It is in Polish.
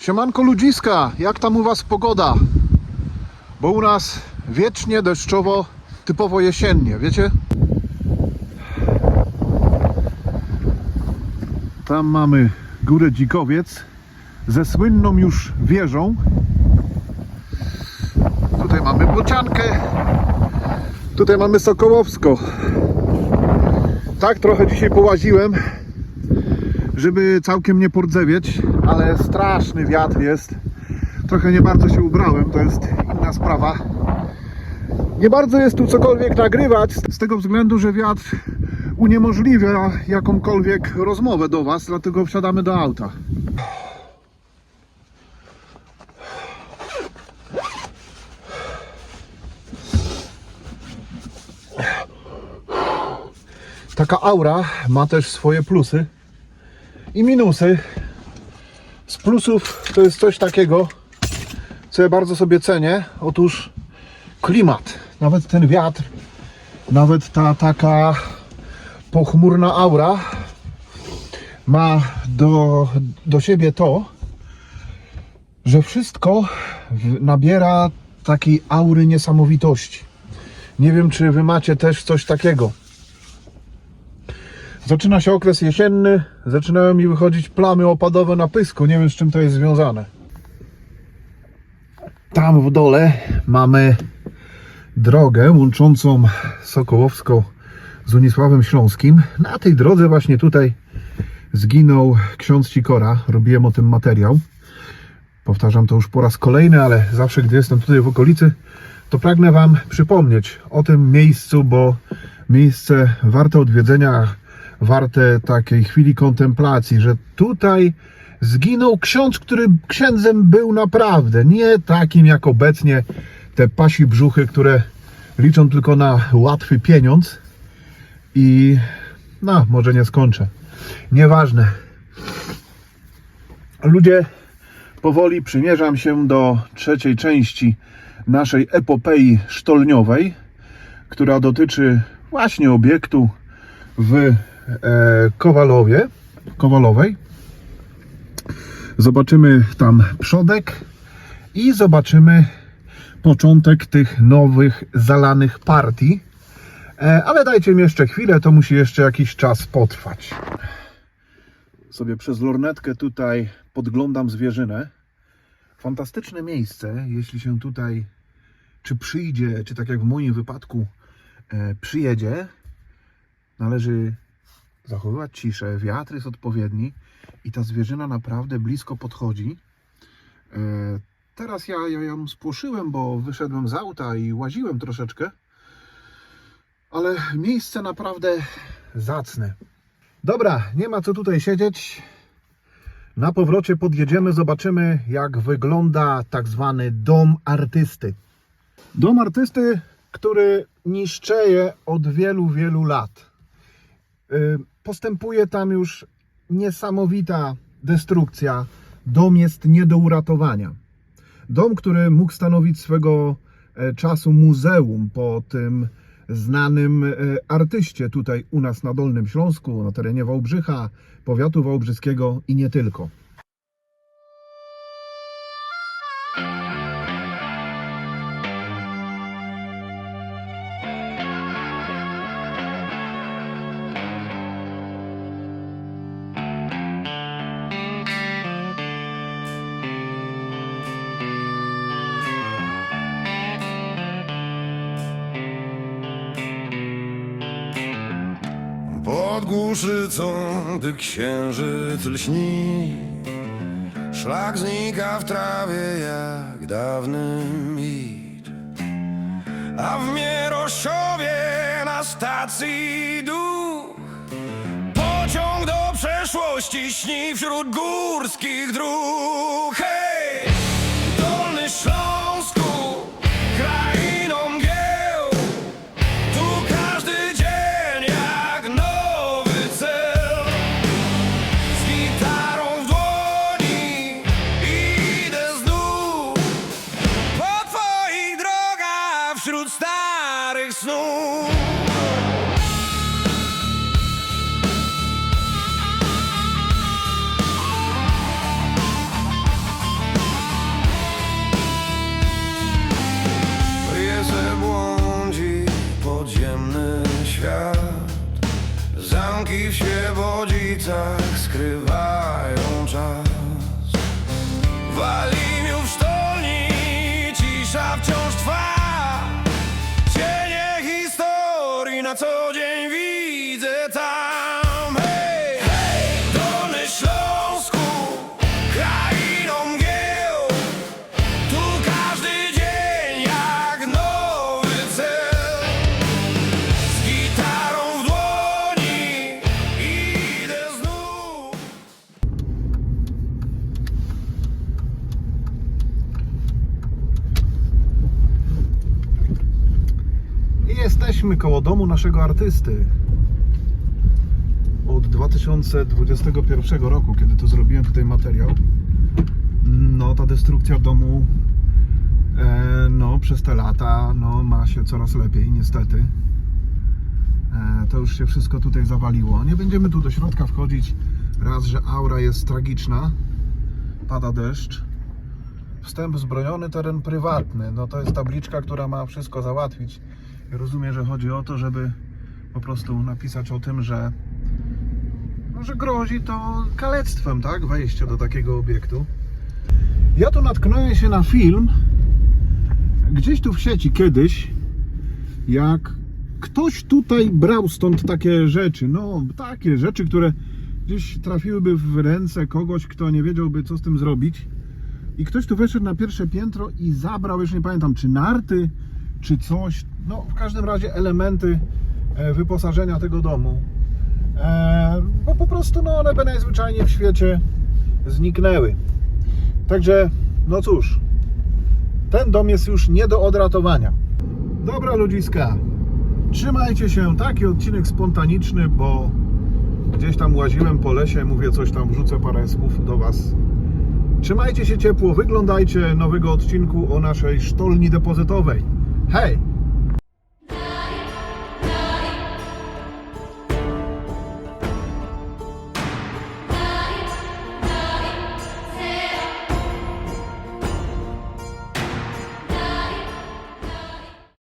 Siemanko ludziska, jak tam u was pogoda? Bo u nas wiecznie deszczowo, typowo jesiennie, wiecie? Tam mamy górę Dzikowiec ze słynną już wieżą. Tutaj mamy Bociankę. Tutaj mamy Sokołowsko. Tak trochę dzisiaj połaziłem, żeby całkiem nie pordzewieć, ale straszny wiatr jest. Trochę nie bardzo się ubrałem, to jest inna sprawa. Nie bardzo jest tu cokolwiek nagrywać, z tego względu, że wiatr uniemożliwia jakąkolwiek rozmowę do Was, dlatego wsiadamy do auta. Taka aura ma też swoje plusy i minusy. Z plusów to jest coś takiego, co ja bardzo sobie cenię. Otóż klimat, nawet ten wiatr, nawet ta taka pochmurna aura ma do, do siebie to, że wszystko nabiera takiej aury niesamowitości. Nie wiem, czy wy macie też coś takiego. Zaczyna się okres jesienny, zaczynają mi wychodzić plamy opadowe na pysku. Nie wiem z czym to jest związane. Tam w dole mamy drogę łączącą Sokołowską z Unisławem Śląskim. Na tej drodze właśnie tutaj zginął ksiądz Sikora. Robiłem o tym materiał. Powtarzam to już po raz kolejny, ale zawsze gdy jestem tutaj w okolicy, to pragnę Wam przypomnieć o tym miejscu, bo miejsce warte odwiedzenia, warte takiej chwili kontemplacji, że tutaj zginął ksiądz, który księdzem był naprawdę, nie takim jak obecnie te pasi brzuchy, które liczą tylko na łatwy pieniądz i no, może nie skończę. Nieważne. Ludzie, powoli przymierzam się do trzeciej części naszej epopei sztolniowej, która dotyczy właśnie obiektu w Kowalowie, Kowalowej. Zobaczymy tam przodek i zobaczymy początek tych nowych zalanych partii. E, ale dajcie mi jeszcze chwilę, to musi jeszcze jakiś czas potrwać. Sobie przez lornetkę tutaj podglądam zwierzynę. Fantastyczne miejsce, jeśli się tutaj czy przyjdzie, czy tak jak w moim wypadku e, przyjedzie, należy zachowywać ciszę, wiatr jest odpowiedni i ta zwierzyna naprawdę blisko podchodzi. E, teraz ja, ja ją spłoszyłem, bo wyszedłem z auta i łaziłem troszeczkę, ale miejsce naprawdę zacne. Dobra, nie ma co tutaj siedzieć. Na powrocie podjedziemy, zobaczymy jak wygląda tak zwany dom artysty. Dom artysty, który niszczeje od wielu, wielu lat. Postępuje tam już niesamowita destrukcja. Dom jest nie do uratowania. Dom, który mógł stanowić swego e, czasu muzeum po tym znanym e, artyście tutaj u nas na Dolnym Śląsku, na terenie Wałbrzycha, powiatu wałbrzyskiego i nie tylko. Pod głuszycą, gdy księżyc lśni. Szlak znika w trawie jak dawny mit. A w Mierosiowie na stacji duch. Pociąg do przeszłości śni wśród górskich dróg водіцях скриває. Jesteśmy koło domu naszego artysty. Od 2021 roku, kiedy to zrobiłem tutaj materiał, no ta destrukcja domu e, no przez te lata no ma się coraz lepiej niestety. E, to już się wszystko tutaj zawaliło. Nie będziemy tu do środka wchodzić. Raz, że aura jest tragiczna, pada deszcz. Wstęp zbrojony, teren prywatny. No to jest tabliczka, która ma wszystko załatwić. Rozumiem, że chodzi o to, żeby po prostu napisać o tym, że, no, że grozi to kalectwem, tak? Wejście do takiego obiektu. Ja tu natknąłem się na film gdzieś tu w sieci kiedyś, jak ktoś tutaj brał stąd takie rzeczy, no takie rzeczy, które gdzieś trafiłyby w ręce kogoś, kto nie wiedziałby co z tym zrobić. I ktoś tu weszedł na pierwsze piętro i zabrał, już nie pamiętam, czy narty, czy coś. No, w każdym razie elementy e, wyposażenia tego domu. E, Bo po prostu no, one by najzwyczajniej w świecie zniknęły. Także, no cóż, ten dom jest już nie do odratowania. Dobra ludziska, trzymajcie się. Taki odcinek spontaniczny, bo gdzieś tam łaziłem po lesie, mówię coś tam, wrzucę parę słów do Was. Trzymajcie się ciepło, wyglądajcie nowego odcinku o naszej sztolni depozytowej. Hej!